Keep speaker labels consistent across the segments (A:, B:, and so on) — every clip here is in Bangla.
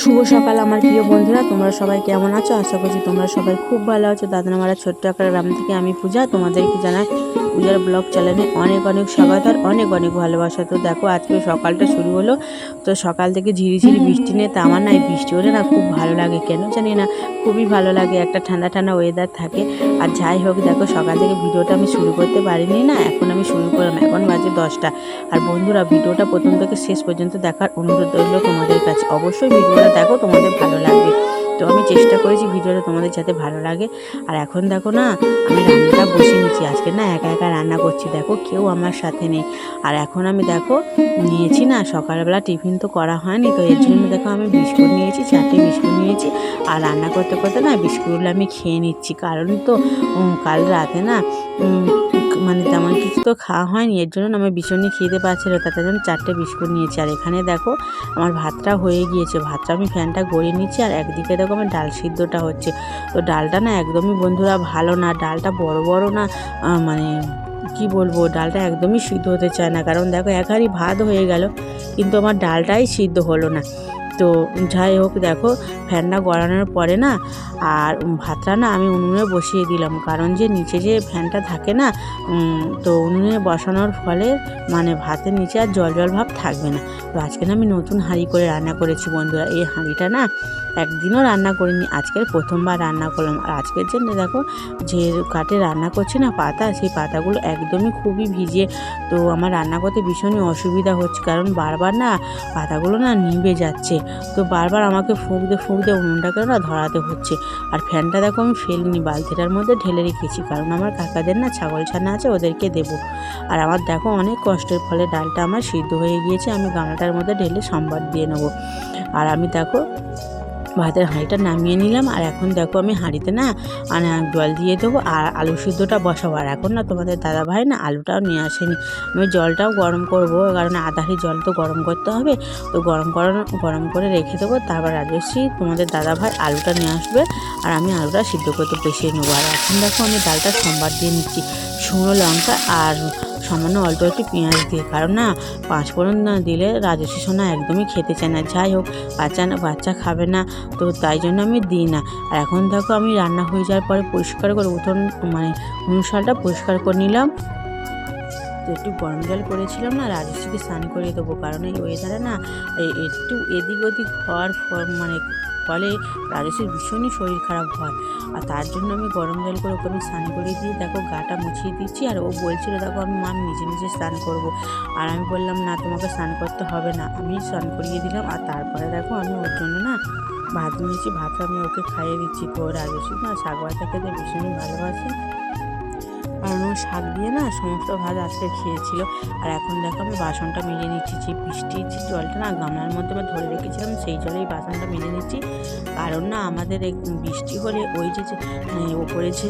A: শুভ সকাল, আমার প্রিয় বন্ধুরা। তোমরা সবাই কেমন আছো? আশা করছি তোমরা সবাই খুব ভালো আছো। দাদা মারা ছোট্ট আকার গ্রাম থেকে আমি পূজা, তোমাদেরকে জানাই পূজার ব্লগ চ্যানেলে অনেক অনেক স্বাগত আর অনেক অনেক ভালোবাসা। তো দেখো, আজকে সকালটা শুরু হলো। তো সকাল থেকে ঝিরিঝিরি বৃষ্টি নেই, তা আমার না, এই বৃষ্টি হলে না খুব ভালো লাগে। কেন জানি না, খুবই ভালো লাগে। একটা ঠান্ডা ঠান্ডা ওয়েদার থাকে। আর যাই হোক, দেখো, সকাল থেকে ভিডিওটা আমি শুরু করতে পারিনি না, এখন আমি শুরু করলাম। এখন বাজে দশটা। আর বন্ধুরা, ভিডিওটা প্রথম থেকে শেষ পর্যন্ত দেখার অনুরোধ রইল তোমাদের কাছে। অবশ্যই ভিডিওটা দেখো, তোমাদের ভালো লাগবে। তো আমি চেষ্টা করেছি ভিডিওটা তোমাদের যাতে ভালো লাগে। আর এখন দেখো না, আমি রান্নাটা বসে নিচ্ছি। আজকে না একা একা রান্না করছি, দেখো কেউ আমার সাথে নেই। আর এখন আমি দেখো, নিয়েছি না, সকালবেলা টিফিন তো করা হয়নি, তো এর জন্য দেখো আমি বিস্কুট নিয়েছি, চারটে বিস্কুট নিয়েছি। আর রান্না করতে করতে না বিস্কুটগুলো আমি খেয়ে নিচ্ছি। কারণ তো কাল রাতে না মানে তেমন কিছু তো খাওয়া হয়নি, এর জন্য না আমার ভীষণই খেতে পাচ্ছিল তাতে জন্য চারটে বিস্কুট নিয়েছি। আর এখানে দেখো, আমার ভাতটা হয়ে গিয়েছে, ভাতটা আমি ফ্যানটা গড়িয়ে নিচ্ছি, আর একদিকে দেখো আমার ডাল সিদ্ধটা হচ্ছে। তো ডালটা না একদমই বন্ধুরা ভালো না, ডালটা বড় বড় না মানে কি বলব, ডালটা একদমই সিদ্ধ হতে চায় না। কারণ দেখো, এক ভাত হয়ে গেল, কিন্তু আমার ডালটাই সিদ্ধ হলো না। তো যাই হোক দেখো, ফ্যানটা গড়ানোর পরে না, আর ভাতটা না আমি উনুনে বসিয়ে দিলাম। কারণ যে নিচে যে ফ্যানটা থাকে না তো উনুনে বসানোর ফলে মানে ভাতের নিচে আর জল জল ভাব থাকবে না। তো আজকে না আমি নতুন হাঁড়ি করে রান্না করেছি বন্ধুরা। এই হাঁড়িটা না একদিনও রান্না করিনি, আজকের প্রথমবার রান্না করলাম। আর আজকের জন্য দেখো, যে কাঠে রান্না করছি না, পাতা, সেই পাতাগুলো একদমই খুবই ভিজে। তো আমার রান্না করতে ভীষণই অসুবিধা হচ্ছে, কারণ বারবার না পাতাগুলো না নিভে যাচ্ছে। তো বারবার আমাকে ফুঁক দিয়ে ফুঁক দিয়ে উনুনটাকে না ধরাতে হচ্ছে। আর ফ্যানটা দেখো আমি ফেলিনি, বালতিটার মধ্যে ঢেলে রেখেছি, কারণ আমার কাকাদের না ছাগল ছানা আছে, ওদেরকে দেবো। আর আমার দেখো অনেক কষ্টের ফলে ডালটা আমার সিদ্ধ হয়ে গিয়েছে, আমি গামলাটার মধ্যে ঢেলে সম্বাদ দিয়ে নেব। আর আমি দেখো ভাতের হাঁড়িটা নামিয়ে নিলাম। আর এখন দেখো আমি হাঁড়িতে না মানে জল দিয়ে দেবো। আর আলু সিদ্ধটা বসাবো। আর এখন না তোমাদের দাদা ভাই না আলুটাও নিয়ে আসেনি। আমি জলটাও গরম করব, কারণ আধা হাঁড়ি জল তো গরম করতে হবে। তো গরম করানো, গরম করে রেখে দেবো। তারপর রাজস্বী তোমাদের দাদা ভাই আলুটা নিয়ে আসবে। আর আমি আলুটা সিদ্ধ করতে বসিয়ে নেব। আর এখন দেখো আমি ডালটা সোমবার দিয়ে নিচ্ছি। শুকনো লঙ্কা আর সামান্য অল্প একটু পেঁয়াজ দিয়ে। কারণ না পাঁচফোড়ন না দিলে রাজস্বী সোনা একদমই খেতে চায় না। যাই হোক, বাচ্চা না, বাচ্চা খাবে না, তো তাই জন্য আমি দিই না। আর এখন দেখো আমি রান্না হয়ে যাওয়ার পরে পরিষ্কার করে উঠোন মানে অনুসারটা পরিষ্কার করে নিলাম। একটু গরম জল করেছিলাম না রাজস্বীকে স্নান করিয়ে দেবো। কারণ এই ওয়েদারে না একটু এদিক ওদিক হওয়ার মানে ফলে রাজেশের ভীষণই শরীর খারাপ হয়। আর তার জন্য আমি গরম জল করে ওখানে স্নান করে দিয়ে দেখো গাটা মুছিয়ে দিচ্ছি। আর ও বলছিল, দেখো, আমি মা নিজে নিজে স্নান করব। আর আমি বললাম, না, তোমাকে স্নান করতে হবে না। আমি স্নান করিয়ে দিলাম। আর তারপরে দেখো আমি ওর জন্য না ভাত নিয়েছি। ভাত আমি ওকে খাইয়ে দিচ্ছি। তো রাজস্বী না, শাক ভাজা খেতে ভীষণই ভালোবাসে। কারণ ও শাক দিয়ে না সমস্ত ভাত আজকে খেয়েছিল। আর এখন দেখো আমি বাসনটা মেজে নিচ্ছি যে বৃষ্টি যে জলটা না গামলার মধ্যে আমি ধরে রেখেছিলাম সেই জলেই বাসনটা মেজে নিচ্ছি। কারণ না আমাদের বৃষ্টি হলে ওই যে যে, মানে ওপরে যে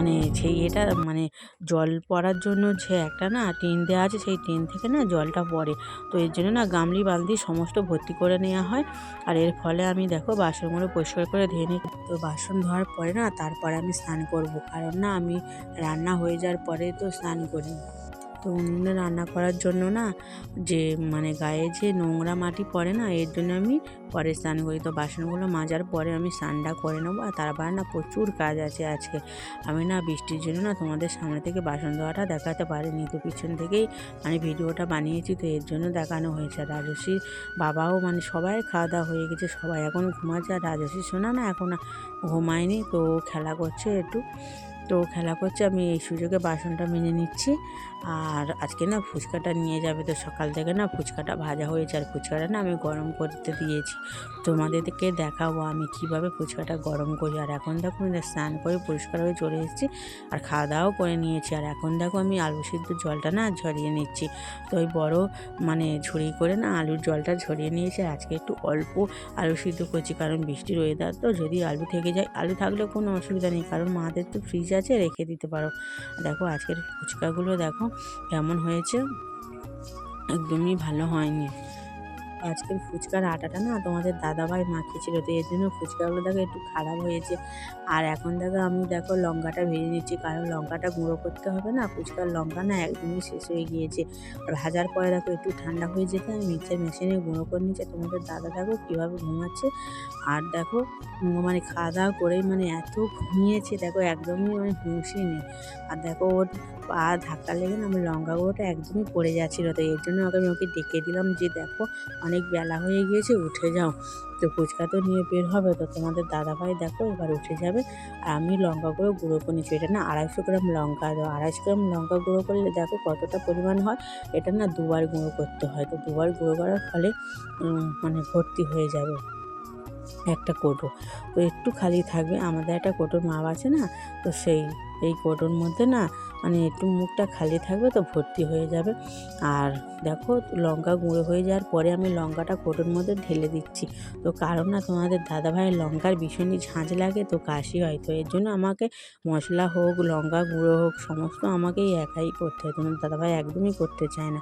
A: মানে সেই এটা মানে জল পড়ার জন্য যে একটা না টিন দেওয়া আছে সেই টিন থেকে না জলটা পড়ে। তো এর জন্য না গামলি বালতি সমস্ত ভর্তি করে নেওয়া হয়। আর এর ফলে আমি দেখো বাসনগুলো পরিষ্কার করে ধুয়ে নিই। তো বাসন ধোয়ার পরে না তারপরে আমি স্নান করব। কারণ না আমি রান্না হয়ে যাওয়ার পরে তো স্নান করি। তো উনুনে রান্না করার জন্য না যে মানে গায়ে যে নোংরা মাটি পড়ে না, এর জন্য আমি পরে স্নান করি। তো বাসনগুলো মাজার পরে আমি স্নানটা করে নেব আর তারপর না প্রচুর কাজ আছে আজকে। আমি না বৃষ্টির জন্য না তোমাদের সামনে থেকে বাসন ধোয়াটা দেখাতে পারিনি। তো পিছন থেকেই মানে ভিডিওটা বানিয়েছি তো এর জন্য দেখানো হয়েছে। রাজস্বীর বাবাও মানে সবাই খাওয়া দাওয়া হয়ে গেছে, সবাই এখন ঘুমাচ্ছে। আর রাজস্বী শোনা না এখন ঘুমায়নি, তো খেলা করছে একটু। তো খেলা করছে, আমি এই সুযোগে বাসনটা মেনে নিচ্ছি। আর আজকে না ফুচকাটা নিয়ে যাবে তো সকাল থেকে না ফুচকাটা ভাজা হয়েছে, আর ফুচকাটা না আমি গরম করতে দিয়েছি। তোমাদেরকে দেখাবো আমি কীভাবে ফুচকাটা গরম করি। আর এখন দেখো আমি স্নান করে পরিষ্কার হয়ে চলে এসেছি, আর খাওয়া দাওয়াও করে নিয়েছি। আর এখন দেখো আমি আলু সিদ্ধ জলটা না ঝরিয়ে নিচ্ছি। তো ওই বড় মানে ঝুড়ি করে না আলুর জলটা ঝরিয়ে নিয়েছি আজকে একটু অল্প আলু সিদ্ধ করছি, কারণ বৃষ্টির ওয়েদার তো যদি আলু থেকে যায়, আলু থাকলে কোনো অসুবিধা নেই, কারণ মাদের তো ফ্রিজ আছে রেখে দিতে পারো। দেখো আজকের ফুচকাগুলো দেখো কেমন হয়েছে? একদমই ভালো হয়নি। আজকের ফুচকার আটাটা না তোমাদের দাদাভাই মাখিয়েছিল, তো এর জন্য ফুচকাগুলো দেখো একটু খারাপ হয়েছে। আর এখন দেখো আমি দেখো লঙ্কাটা ভেজে নিচ্ছি, কারণ লঙ্কাটা গুঁড়ো করতে হবে না, ফুচকার লঙ্কা না একদমই শেষ হয়ে গিয়েছে। ভাজার পরে দেখো একটু ঠান্ডা হয়ে যেতে আমি মিক্সার মেশিনে গুঁড়ো করে নিচ্ছে, তোমাদের দাদা দেখো কীভাবে ঘুমাচ্ছে। আর দেখো মানে খাওয়া দাওয়া করেই মানে এত ঘুমিয়েছে, দেখো একদমই মানে হুঁশই নেই। আর দেখো ওর পা ধাক্কা লেগে না, আমার লঙ্কা গুঁড়োটা একদমই পড়ে যাচ্ছিল, তো এর জন্য ওকে আমি ওকে ডেকে দিলাম যে দেখো অনেক বেলা হয়ে গিয়েছে, উঠে যাও। তো ফুচকা তো নিয়ে বের হবে, তো তোমাদের দাদাভাই দেখো এবার উঠে যাবে। আর আমি লঙ্কা গুঁড়ো গুঁড়ো করে নিচ্ছি এটা না আড়াইশো গ্রাম লঙ্কা তো আড়াইশো গ্রাম লঙ্কা গুঁড়ো করলে দেখো কতটা পরিমাণ হয়, এটা না দুবার গুঁড়ো করতে হয়। তো দুবার গুঁড়ো করার ফলে মানে ভর্তি হয়ে যাবে একটা কোটো। তো একটু খালি থাকবে, আমাদের একটা কোটোর মাপ আছে না, তো সেই এই কোটোর মধ্যে না মানে একটু মুখটা খালি থাকবে তো ভর্তি হয়ে যাবে। আর দেখো লঙ্কা গুঁড়ো হয়ে যাওয়ার পরে আমি লঙ্কাটা কোটোর মধ্যে ঢেলে দিচ্ছি। তো কারণ না তোমাদের দাদাভাইয়ের লঙ্কার ভীষণই ঝাঁঝ লাগে তো কাশি হয়। তো এর জন্য আমাকে মশলা হোক, লঙ্কা গুঁড়ো হোক, সমস্ত আমাকেই একাই করতে হয়। তোমার দাদাভাই একদমই করতে চায় না।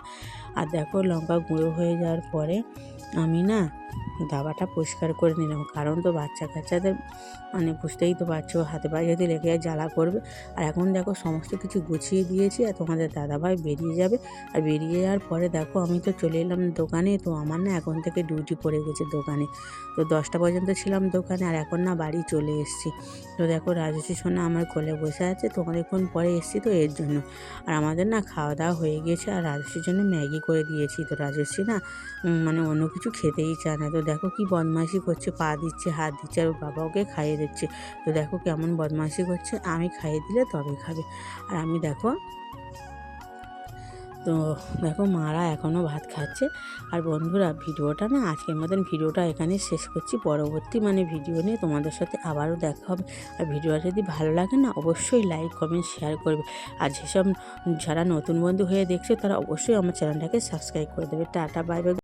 A: আর দেখো লঙ্কা গুঁড়ো হয়ে যাওয়ার পরে আমি না দাবাটা পরিষ্কার করে নিলাম। কারণ তো বাচ্চা কাচ্চাদের মানে বুঝতেই তো পারছ, হাতে পায়ে যদি লেগে জ্বালা করবে। আর এখন দেখো সমস্ত কিছু গুছিয়ে দিয়েছি আর তোমাদের দাদাভাই বেরিয়ে যাবে। আর বেরিয়ে যাওয়ার পরে দেখো আমি তো চলে এলাম দোকানে, তো আমার না এখন থেকে ডিউটি পড়ে গেছে দোকানে। তো দশটা পর্যন্ত ছিলাম দোকানে আর এখন না বাড়ি চলে এসেছি। তো দেখো রাজস্বী সোনা আমার কোলে বসে আছে তো অনেকক্ষণ পরে এসেছি তো এর জন্য। আর আমাদের না খাওয়া দাওয়া হয়ে গিয়েছে আর রাজস্বীর জন্য ম্যাগি করে দিয়েছি। তো রাজস্বী না মানে অন্য কিছু খেতেই চায় না। তো দেখো কি বদমাইশি করছে, পা দিচ্ছে, হাত দিচ্ছে আর বাবা ওকে খাইয়ে দিচ্ছে। তো দেখো কেমন বদমাইশি করছে, আমি খাইয়ে দিলে তবে খাবে। আর আমি দেখো, তো দেখো মারা এখনও ভাত খাচ্ছে। আর বন্ধুরা, ভিডিওটা না আজকের মতন ভিডিওটা এখানে শেষ করছি। পরবর্তী মানে ভিডিও নিয়ে তোমাদের সাথে আবারও দেখা হবে। আর ভিডিওটা যদি ভালো লাগে না, অবশ্যই লাইক কমেন্ট শেয়ার করবে। আর যেসব যারা নতুন বন্ধু হয়ে দেখছ, তারা অবশ্যই আমার চ্যানেলটাকে সাবস্ক্রাইব করে দেবে। Tata bye bye